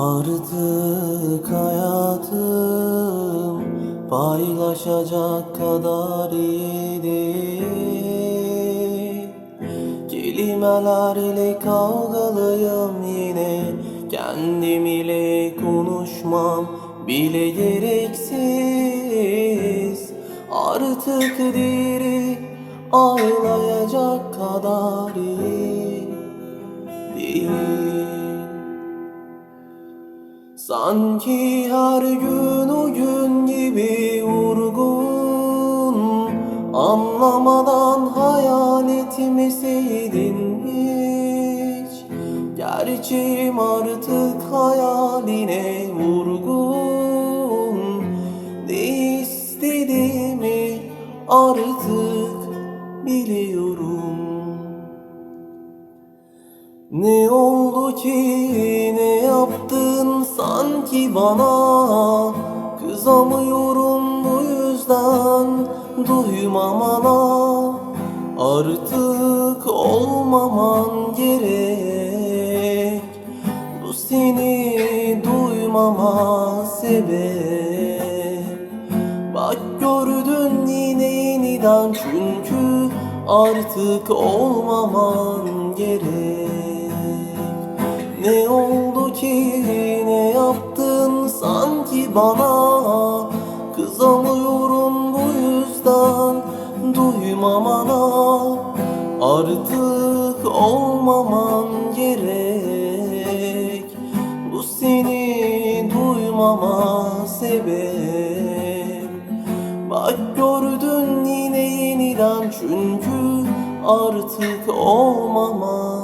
Artık hayatım paylaşacak kadar iyi değil Kelimelerle kavgalıyım yine. Kendim ile konuşmam bile gereksiz. Artık diri ağlayacak kadar iyi değil Sanki her gün o gün gibi vurgun. Anlamadan hayal etmeseydin hiç. Gerçeğim artık hayaline vurgun. Ne istediğimi artık biliyorum. Ne oldu ki ne yaptın sanki bana Kızamıyorum bu yüzden duymam ana Artık olmaman gerek Bu seni duymama sebep. Bak gördün yine yeniden çünkü artık olmaman gerek. Ne oldu ki bana. Kızamıyorum bu yüzden duymam ana Artık olmaman gerek. Bu seni duymama sebep. Bak gördün yine yeniden çünkü artık olmama